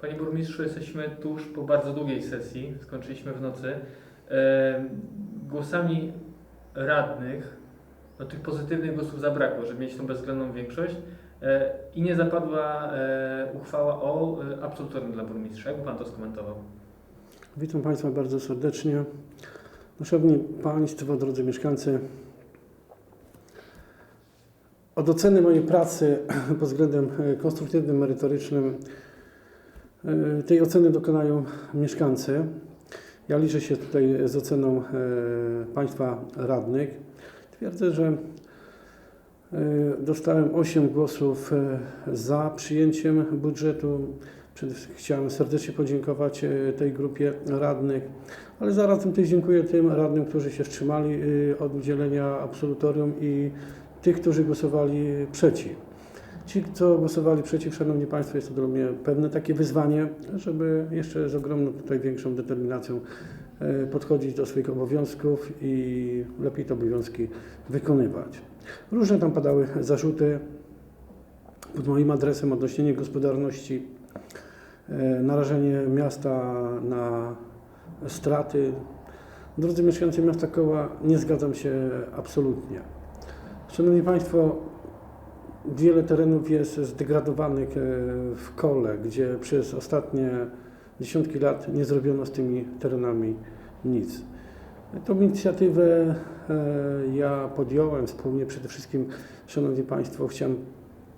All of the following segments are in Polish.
Panie burmistrzu, jesteśmy tuż po bardzo długiej sesji, skończyliśmy w nocy. E, Głosami radnych, no tych pozytywnych głosów zabrakło, żeby mieć tą bezwzględną większość e, i nie zapadła e, uchwała o absolutorium dla burmistrza. Jakby Pan to skomentował? Witam Państwa bardzo serdecznie. No, Szanowni Państwo, drodzy mieszkańcy, od oceny mojej pracy pod względem e, konstruktywnym, merytorycznym, e, tej oceny dokonają mieszkańcy. Ja liczę się tutaj z oceną e, Państwa radnych. Twierdzę, że dostałem 8 głosów za przyjęciem budżetu. Chciałem serdecznie podziękować e, tej grupie radnych, ale zarazem też dziękuję tym radnym, którzy się wstrzymali e, od udzielenia absolutorium i tych, którzy głosowali przeciw. Ci, co głosowali przeciw, Szanowni Państwo, jest to dla mnie pewne takie wyzwanie, żeby jeszcze z ogromną tutaj większą determinacją e, podchodzić do swoich obowiązków i lepiej te obowiązki wykonywać. Różne tam padały zarzuty pod moim adresem odnośnie niegospodarności, narażenie miasta na straty. Drodzy mieszkańcy miasta Koła, nie zgadzam się absolutnie. Szanowni Państwo, wiele terenów jest zdegradowanych e, w kole, gdzie przez ostatnie dziesiątki lat nie zrobiono z tymi terenami nic. Tą inicjatywę e, ja podjąłem wspólnie przede wszystkim, Szanowni Państwo, chciałem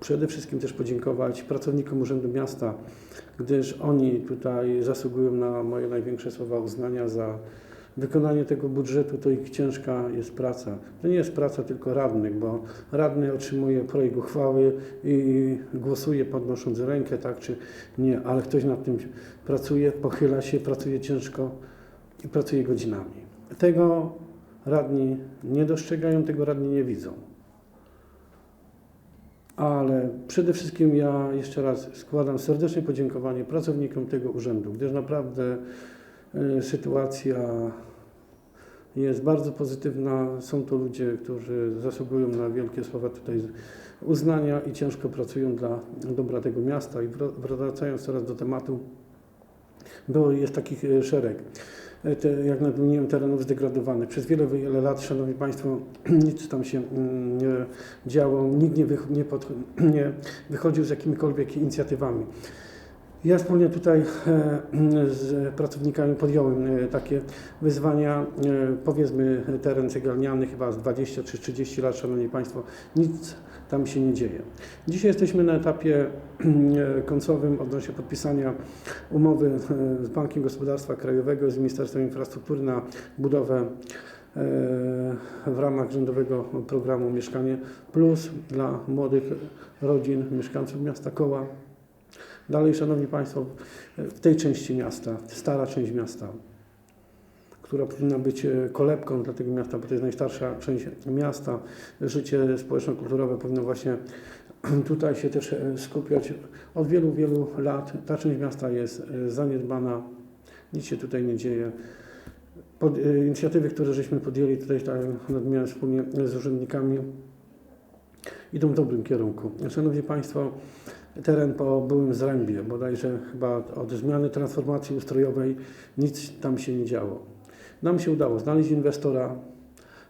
przede wszystkim też podziękować pracownikom Urzędu Miasta, gdyż oni tutaj zasługują na moje największe słowa uznania za wykonanie tego budżetu. To ich ciężka jest praca. To nie jest praca tylko radnych, bo radny otrzymuje projekt uchwały i głosuje podnosząc rękę, tak czy nie, ale ktoś nad tym pracuje, pochyla się, pracuje ciężko i pracuje godzinami. Tego radni nie dostrzegają, tego radni nie widzą. Ale przede wszystkim ja jeszcze raz składam serdeczne podziękowanie pracownikom tego urzędu, gdyż naprawdę y, sytuacja jest bardzo pozytywna. Są to ludzie, którzy zasługują na wielkie słowa tutaj uznania i ciężko pracują dla dobra tego miasta. I wra- wracając teraz do tematu, bo jest takich e, szereg. E, Te, jak nadmieniłem, terenów zdegradowanych. Przez wiele, wiele lat, Szanowni Państwo, nic tam się mm, nie działo, nikt nie, nie, pod, nie wychodził z jakimikolwiek inicjatywami. Ja wspólnie tutaj e, z pracownikami podjąłem e, takie wyzwania. Powiedzmy, teren cegielniany chyba z 20 czy 30 lat, Szanowni Państwo, nic tam się nie dzieje. Dzisiaj jesteśmy na etapie e, końcowym odnośnie podpisania umowy e, z Bankiem Gospodarstwa Krajowego, z Ministerstwem Infrastruktury na budowę e, w ramach rządowego programu Mieszkanie Plus dla młodych rodzin, mieszkańców miasta Koła. Dalej, Szanowni Państwo, w tej części miasta, stara część miasta, która powinna być e, kolebką dla tego miasta, bo to jest najstarsza część miasta, życie społeczno-kulturowe powinno właśnie tutaj się też e, skupiać. Od wielu, wielu lat ta część miasta jest e, zaniedbana, nic się tutaj nie dzieje. Pod, inicjatywy, które żeśmy podjęli tutaj, tak jak nadmieniłem wspólnie z urzędnikami, idą w dobrym kierunku. Szanowni Państwo, teren po byłym zrębie, bodajże chyba od zmiany transformacji ustrojowej nic tam się nie działo. Nam się udało znaleźć inwestora,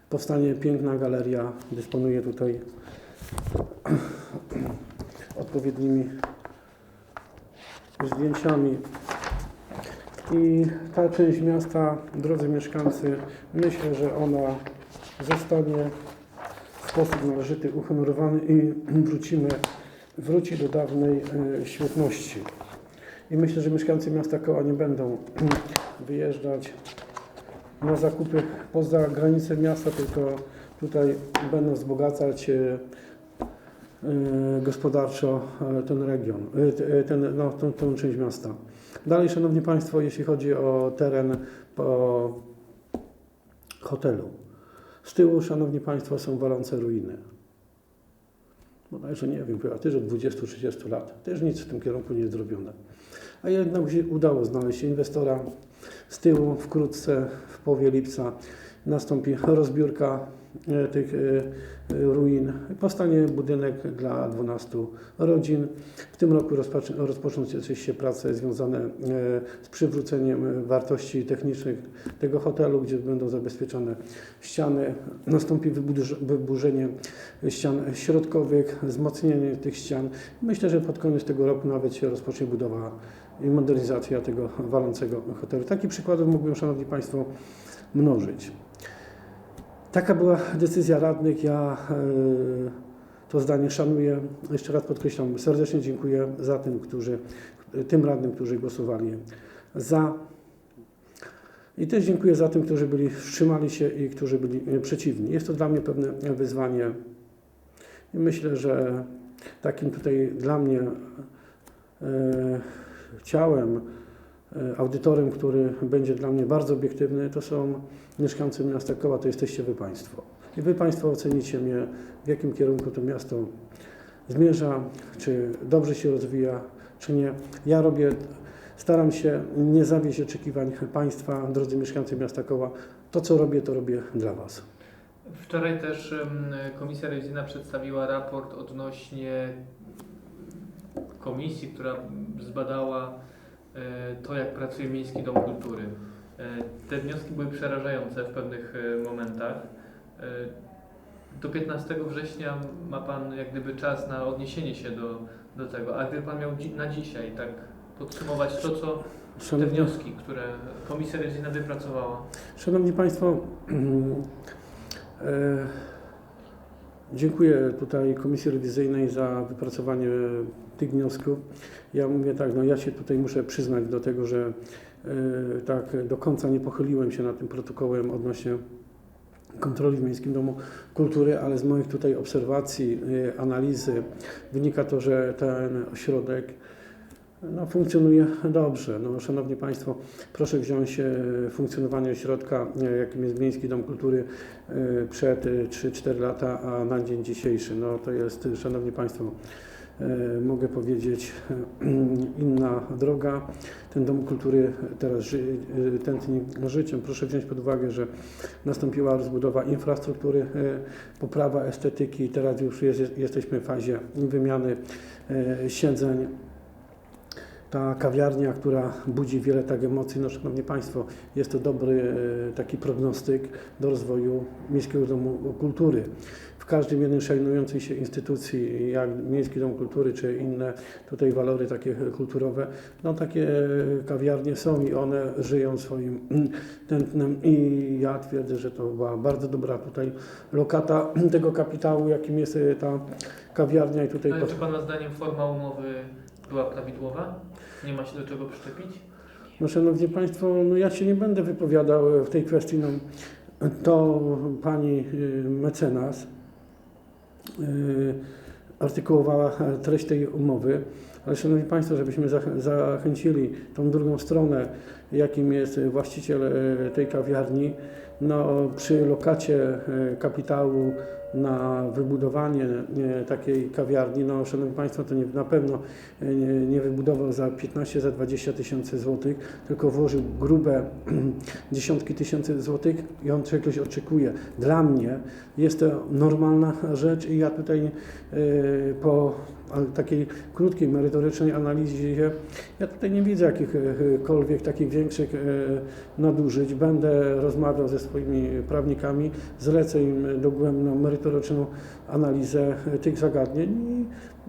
powstanie piękna galeria, dysponuje tutaj odpowiednimi zdjęciami. I ta część miasta, drodzy mieszkańcy, myślę, że ona zostanie w sposób należyty uhonorowany i wrócimy, wróci do dawnej e, świetności. I myślę, że mieszkańcy miasta Koła nie będą wyjeżdżać na zakupy poza granice miasta, tylko tutaj będą wzbogacać e, e, gospodarczo e, ten region, ten, no, tą, tą część miasta. Dalej, Szanowni Państwo, jeśli chodzi o teren po hotelu. Z tyłu, Szanowni Państwo, są walące ruiny. Bodajże nie wiem, chyba też od 20-30 lat. Też nic w tym kierunku nie jest zrobione. A jednak udało znaleźć inwestora, Z tyłu wkrótce, w połowie lipca, nastąpi rozbiórka e, tych e, ruin. Powstanie budynek dla 12 rodzin. W tym roku rozpoczną, się prace związane e, z przywróceniem wartości technicznych tego hotelu, gdzie będą zabezpieczone ściany. Nastąpi wyburz- wyburzenie ścian środkowych, wzmocnienie tych ścian. Myślę, że pod koniec tego roku nawet się rozpocznie budowa i modernizacja tego walącego hotelu. Takich przykładów mógłbym, Szanowni Państwo, mnożyć. Taka była decyzja radnych. Ja e, to zdanie szanuję. Jeszcze raz podkreślam, serdecznie dziękuję za tym, którzy, tym radnym, którzy głosowali za. I też dziękuję za tym, którzy byli, wstrzymali się i którzy byli e, przeciwni. Jest to dla mnie pewne wyzwanie. I myślę, że takim tutaj dla mnie e, ciałem, e, audytorem, który będzie dla mnie bardzo obiektywny, to są mieszkańcy miasta Koła, to jesteście Wy Państwo. I Wy Państwo ocenicie mnie, w jakim kierunku to miasto zmierza, czy dobrze się rozwija, czy nie. Ja robię, staram się nie zawieść oczekiwań Państwa, drodzy mieszkańcy miasta Koła. To, co robię, to robię dla Was. Wczoraj też Komisja Rewizyjna przedstawiła raport odnośnie komisji, która zbadała e, to, jak pracuje Miejski Dom Kultury. E, Te wnioski były przerażające w pewnych e, momentach. Do 15 września ma Pan jak gdyby czas na odniesienie się do, do tego. A gdyby Pan miał na dzisiaj tak podsumować to, co te Szanowni, wnioski, które Komisja Rewizyjna wypracowała. Szanowni Państwo, dziękuję tutaj Komisji Rewizyjnej za wypracowanie tych wniosków. Ja mówię tak, no ja się tutaj muszę przyznać do tego, że e, tak do końca nie pochyliłem się nad tym protokołem odnośnie kontroli w Miejskim Domu Kultury, ale z moich tutaj obserwacji, e, analizy wynika to, że ten ośrodek no, funkcjonuje dobrze. No, Szanowni Państwo, proszę wziąć e, funkcjonowanie ośrodka, e, jakim jest Miejski Dom Kultury e, przed e, 3-4 lata, a na dzień dzisiejszy. No, to jest, Szanowni Państwo, mogę powiedzieć, inna droga. Ten Dom Kultury teraz ży, tętni życiem. Proszę wziąć pod uwagę, że nastąpiła rozbudowa infrastruktury, poprawa estetyki. Teraz już jest, jesteśmy w fazie wymiany siedzeń ta kawiarnia, która budzi wiele tak emocji, no Szanowni Państwo, jest to dobry e, taki prognostyk do rozwoju Miejskiego Domu Kultury. W każdym jednej szajnującej się instytucji, jak Miejski Dom Kultury, czy inne tutaj walory takie kulturowe, no takie kawiarnie są i one żyją swoim tętnem i ja twierdzę, że to była bardzo dobra tutaj lokata tego kapitału, jakim jest e, ta kawiarnia i tutaj... Ale czy Pana zdaniem forma umowy była prawidłowa? Nie ma się do czego przyczepić? No, Szanowni Państwo, no ja się nie będę wypowiadał w tej kwestii. No, to pani y, mecenas y, artykułowała treść tej umowy, ale Szanowni Państwo, żebyśmy zach- zachęcili tą drugą stronę, jakim jest właściciel tej kawiarni, no, przy lokacie y, kapitału na wybudowanie y, takiej kawiarni, no Szanowni Państwo, to nie, na pewno y, nie, nie wybudował za 15, za 20 tysięcy złotych, tylko włożył grube dziesiątki tysięcy złotych i on czegoś oczekuje. Dla mnie jest to normalna rzecz i ja tutaj y, po takiej krótkiej, merytorycznej analizie, ja tutaj nie widzę jakichkolwiek takich większych e, nadużyć. Będę rozmawiał ze swoimi prawnikami, zlecę im dogłębną, merytoryczną analizę tych zagadnień i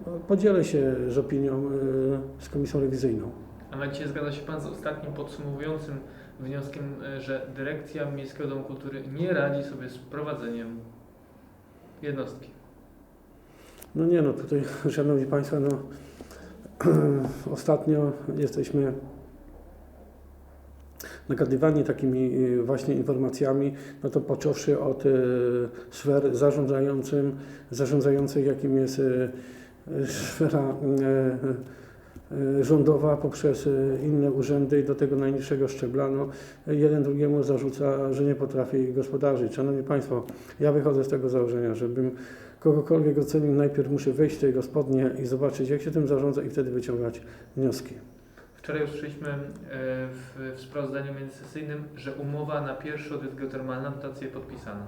e, podzielę się z opinią e, z Komisją Rewizyjną. A na dzisiaj zgadza się Pan z ostatnim podsumowującym wnioskiem, e, że Dyrekcja Miejskiego Domu Kultury nie radzi sobie z prowadzeniem jednostki. No nie no, tutaj Szanowni Państwo, no ostatnio jesteśmy nagadywani takimi y, właśnie informacjami, no to począwszy od y, sfer zarządzającym, zarządzających, jakim jest y, sfera rządowa poprzez inne urzędy i do tego najniższego szczebla, no, jeden drugiemu zarzuca, że nie potrafi gospodarzyć. Szanowni Państwo, ja wychodzę z tego założenia, żebym kogokolwiek ocenił, najpierw muszę wejść w tej gospodnie i zobaczyć, jak się tym zarządza i wtedy wyciągać wnioski. Wczoraj usłyszeliśmy e, w, w sprawozdaniu międzysesyjnym, że umowa na pierwszy odwiat geotermalny dotację podpisana.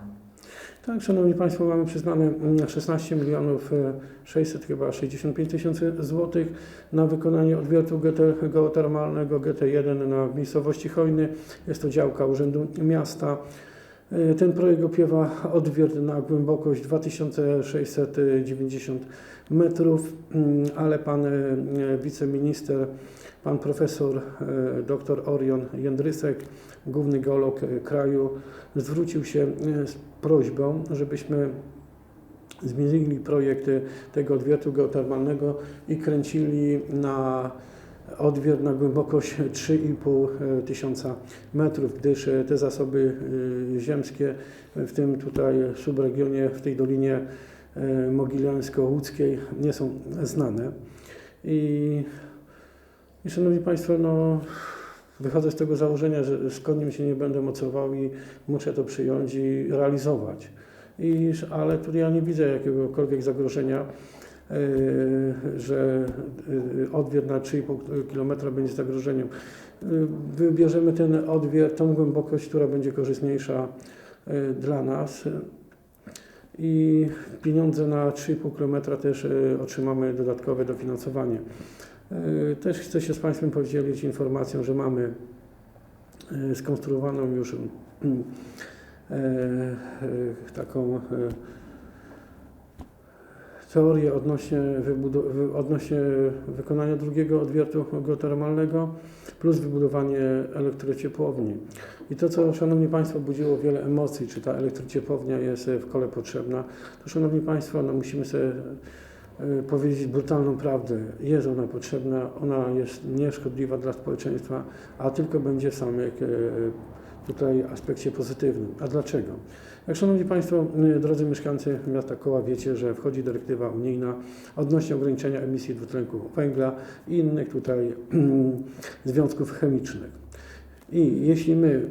Tak, Szanowni Państwo, mamy przyznane mm, 16 milionów e, 600 chyba 65 tysięcy złotych na wykonanie odwiertu geotermalnego GT1 na miejscowości Chojny. Jest to działka Urzędu Miasta. E, Ten projekt opiewa odwiert na głębokość 2690 metrów, mm, ale pan e, wiceminister, pan profesor e, dr Orion Jędrysek, główny geolog e, kraju, zwrócił się e, z prośbą, żebyśmy zmienili projekt tego odwiertu geotermalnego i kręcili na odwiert na głębokość 3,5 tysiąca metrów, gdyż te zasoby ziemskie w tym tutaj subregionie, w tej dolinie mogilańsko-łódzkiej nie są znane. I, i Szanowni Państwo, no, wychodzę z tego założenia, że koniem się nie będę mocował i muszę to przyjąć i realizować. I, ale tu ja nie widzę jakiegokolwiek zagrożenia, yy, że yy, odwiert na 3,5 km będzie zagrożeniem. Yy, Wybierzemy ten odwiert, tą głębokość, która będzie korzystniejsza yy, dla nas. I pieniądze na 3,5 km też yy, otrzymamy dodatkowe dofinansowanie. Yy, Też chcę się z Państwem podzielić informacją, że mamy yy, skonstruowaną już yy, taką teorię odnośnie, odnośnie wykonania drugiego odwiertu geotermalnego plus wybudowanie elektrociepłowni. I to, co Szanowni Państwo budziło wiele emocji, czy ta elektrociepłownia jest w kole potrzebna, to Szanowni Państwo, no musimy sobie powiedzieć brutalną prawdę. Jest ona potrzebna, ona jest nieszkodliwa dla społeczeństwa, a tylko będzie w samym y, tutaj aspekcie pozytywnym. A dlaczego? Jak Szanowni Państwo, y, drodzy mieszkańcy miasta Koła, wiecie, że wchodzi dyrektywa unijna odnośnie ograniczenia emisji dwutlenku węgla i innych tutaj związków chemicznych. I jeśli my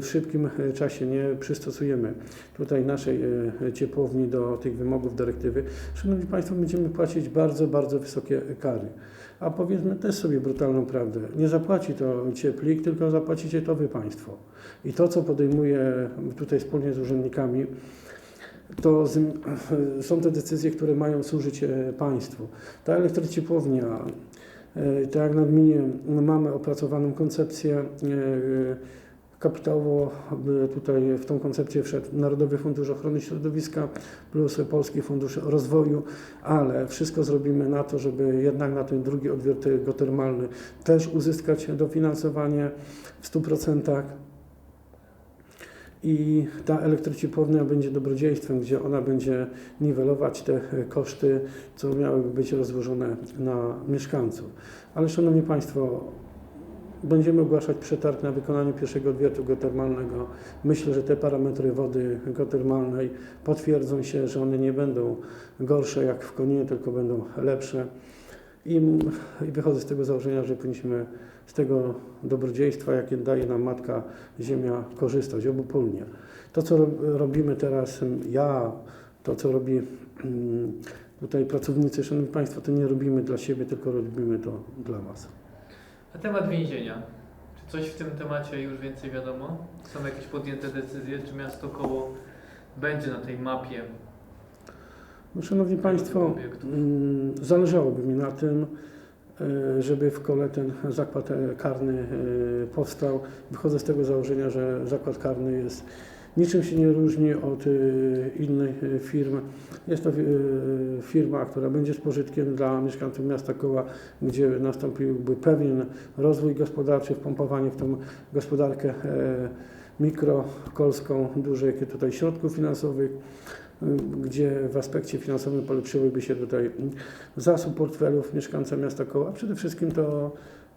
w szybkim czasie nie przystosujemy tutaj naszej e, ciepłowni do tych wymogów dyrektywy, Szanowni Państwo, będziemy płacić bardzo, bardzo wysokie kary. A powiedzmy też sobie brutalną prawdę. Nie zapłaci to cieplik, tylko zapłacicie to Wy Państwo. I to, co podejmuję tutaj wspólnie z urzędnikami, to z, są te decyzje, które mają służyć e, państwu. Ta elektrociepłownia, tak jak nadmienię, mamy opracowaną koncepcję. e, Kapitałowo tutaj w tą koncepcję wszedł Narodowy Fundusz Ochrony Środowiska plus Polski Fundusz Rozwoju, ale wszystko zrobimy na to, żeby jednak na ten drugi odwiert geotermalny też uzyskać dofinansowanie w 100%. I ta elektrociepłownia będzie dobrodziejstwem, gdzie ona będzie niwelować te koszty, co miałyby być rozłożone na mieszkańców. Ale Szanowni Państwo, będziemy ogłaszać przetarg na wykonanie pierwszego odwiertu geotermalnego. Myślę, że te parametry wody geotermalnej potwierdzą się, że one nie będą gorsze jak w Koninie, tylko będą lepsze. I, I wychodzę z tego założenia, że powinniśmy z tego dobrodziejstwa, jakie daje nam Matka Ziemia, korzystać obopólnie. To, co rob- robimy teraz, ja, to, co robi tutaj pracownicy, Szanowni Państwo, to nie robimy dla siebie, tylko robimy to dla Was. Na temat więzienia. Czy coś w tym temacie już więcej wiadomo? Są jakieś podjęte decyzje? Czy miasto koło będzie na tej mapie? No, Szanowni Państwo, zależałoby mi na tym, żeby w kole ten zakład e, karny e, powstał. Wychodzę z tego założenia, że zakład karny jest niczym się nie różni od e, innych e, firm. Jest to e, firma, która będzie z pożytkiem dla mieszkańców miasta Koła, gdzie nastąpiłby pewien rozwój gospodarczy, wpompowanie w tą gospodarkę e, mikrokolską dużych tutaj środków finansowych gdzie w aspekcie finansowym polepszyłyby się tutaj zasób portfelów mieszkańca miasta Koła. Przede wszystkim to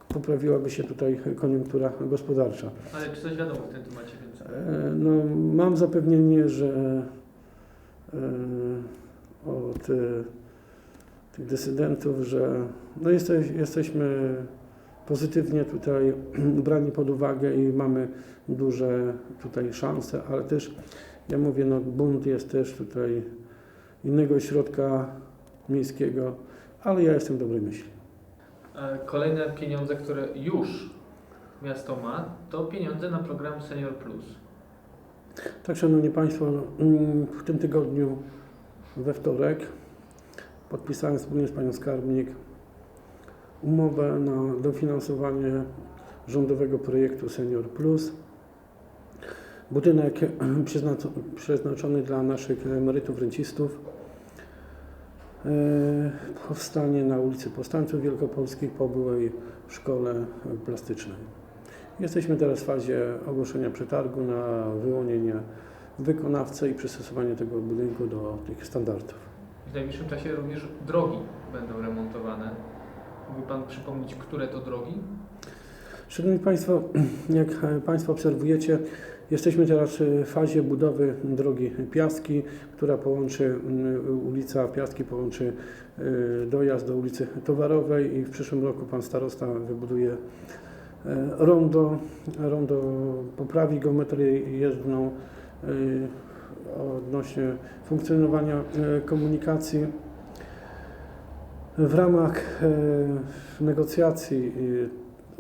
poprawiłaby się tutaj koniunktura gospodarcza. Ale czy coś wiadomo w tym temacie więcej? E, No, mam zapewnienie, że e, od e, tych decydentów, że no jesteś, jesteśmy pozytywnie tutaj brani pod uwagę i mamy duże tutaj szanse, ale też ja mówię, no bunt jest też tutaj innego ośrodka miejskiego, ale ja jestem dobrej myśli. A kolejne pieniądze, które już miasto ma, to pieniądze na program Senior Plus. Tak, Szanowni Państwo, mm, w tym tygodniu we wtorek podpisałem wspólnie z Panią Skarbnik umowę na dofinansowanie rządowego projektu Senior Plus. Budynek przeznaczony dla naszych emerytów, rencistów e, powstanie na ulicy Powstańców Wielkopolskich po byłej szkole plastycznej. Jesteśmy teraz w fazie ogłoszenia przetargu na wyłonienie wykonawcy i przystosowanie tego budynku do tych standardów. W najbliższym czasie również drogi będą remontowane. Mógłby Pan przypomnieć, które to drogi? Szanowni Państwo, jak e, Państwo obserwujecie, jesteśmy teraz w fazie budowy drogi Piaski, która połączy mm, ulica Piaski, połączy y, dojazd do ulicy Towarowej i w przyszłym roku Pan Starosta wybuduje e, rondo, rondo poprawi geometrię jezdną odnośnie funkcjonowania e, komunikacji. W ramach e, negocjacji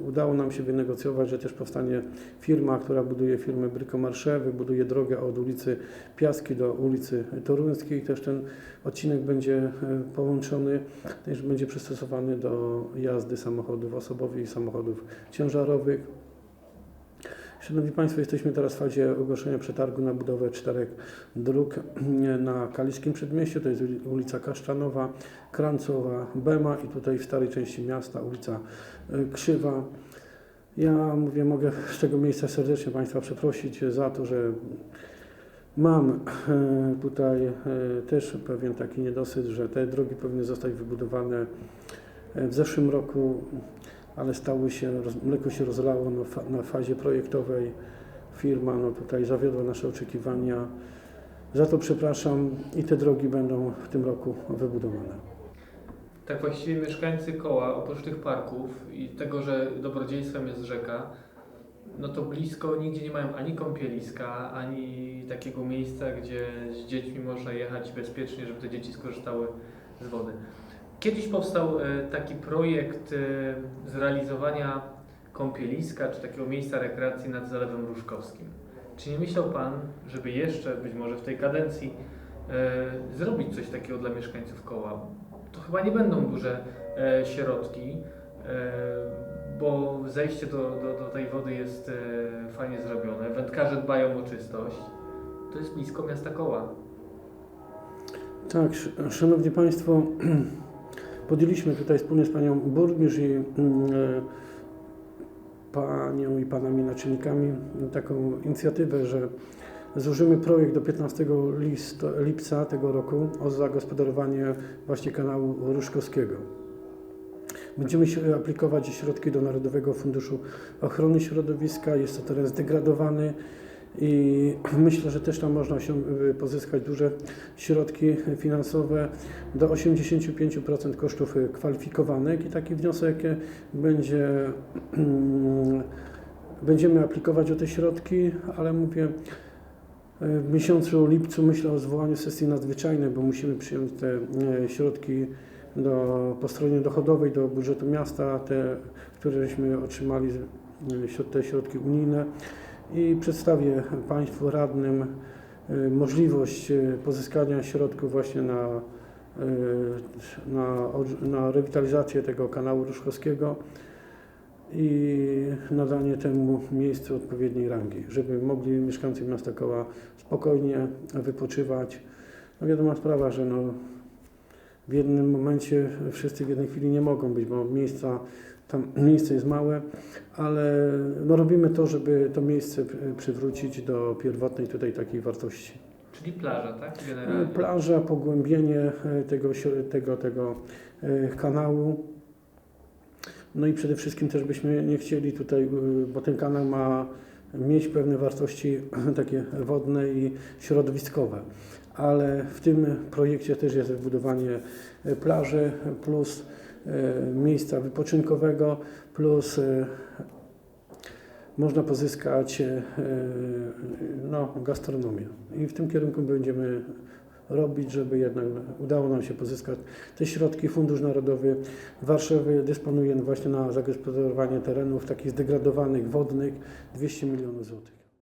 udało nam się wynegocjować, że też powstanie firma, która buduje firmę Bricomarché, wybuduje drogę od ulicy Piaski do ulicy Toruńskiej. Też ten odcinek będzie e, połączony, też będzie przystosowany do jazdy samochodów osobowych i samochodów ciężarowych. Szanowni Państwo, jesteśmy teraz w fazie ogłoszenia przetargu na budowę czterech dróg na Kaliskim Przedmieściu. To jest ulica Kaszczanowa, Krancowa, Bema i tutaj w starej części miasta ulica y, Krzywa. Ja mówię, mogę z tego miejsca serdecznie Państwa przeprosić za to, że mam e, tutaj e, też pewien taki niedosyt, że te drogi powinny zostać wybudowane e, w zeszłym roku, ale stały się, mleko się rozlało fa- na fazie projektowej. Firma no, tutaj zawiodła nasze oczekiwania. Za to przepraszam i te drogi będą w tym roku wybudowane. Tak właściwie mieszkańcy koła, oprócz tych parków i tego, że dobrodziejstwem jest rzeka, no to blisko nigdzie nie mają ani kąpieliska, ani takiego miejsca, gdzie z dziećmi można jechać bezpiecznie, żeby te dzieci skorzystały z wody. Kiedyś powstał e, taki projekt e, zrealizowania kąpieliska, czy takiego miejsca rekreacji nad Zalewem Różkowskim. Czy nie myślał Pan, żeby jeszcze, być może w tej kadencji, e, zrobić coś takiego dla mieszkańców koła? To chyba nie będą duże środki, bo zejście do, do, do tej wody jest fajnie zrobione. Wędkarze dbają o czystość. To jest blisko miasta koła. Tak, sz- Szanowni Państwo, podjęliśmy tutaj wspólnie z Panią Burmistrz i mm, e, Panią i Panami naczelnikami taką inicjatywę, że złożymy projekt do 15 list, lipca tego roku o zagospodarowanie właśnie kanału Ruszkowskiego. Będziemy się aplikować środki do Narodowego Funduszu Ochrony Środowiska. Jest to teren zdegradowany i myślę, że też tam można się y, pozyskać duże środki finansowe do 85% kosztów y, kwalifikowanych. I taki wniosek y, będzie mm, będziemy aplikować o te środki, ale mówię w miesiącu lipcu myślę o zwołaniu sesji nadzwyczajnej, bo musimy przyjąć te środki do, po stronie dochodowej do budżetu miasta, te, które żeśmy otrzymali, te środki unijne i przedstawię Państwu radnym y, możliwość y, pozyskania środków właśnie na, y, na, na rewitalizację tego kanału Ruszkowskiego i nadanie temu miejscu odpowiedniej rangi, żeby mogli mieszkańcy miasta Koła spokojnie wypoczywać. No wiadoma sprawa, że no, w jednym momencie wszyscy w jednej chwili nie mogą być, bo miejsca, tam miejsce jest małe, ale no robimy to, żeby to miejsce przy- przywrócić do pierwotnej tutaj takiej wartości. Czyli plaża, tak? Generalnie. Plaża, pogłębienie e, tego, tego, tego e, kanału. No i przede wszystkim też byśmy nie chcieli tutaj, y, bo ten kanał ma mieć pewne wartości takie wodne i środowiskowe. Ale w tym projekcie też jest wybudowanie e, plaży plus e, miejsca wypoczynkowego plus e, można pozyskać e, no, gastronomię. I w tym kierunku będziemy robić, żeby jednak udało nam się pozyskać te środki. Fundusz Narodowy Warszawy dysponuje właśnie na zagospodarowanie terenów takich zdegradowanych, wodnych 200 milionów złotych.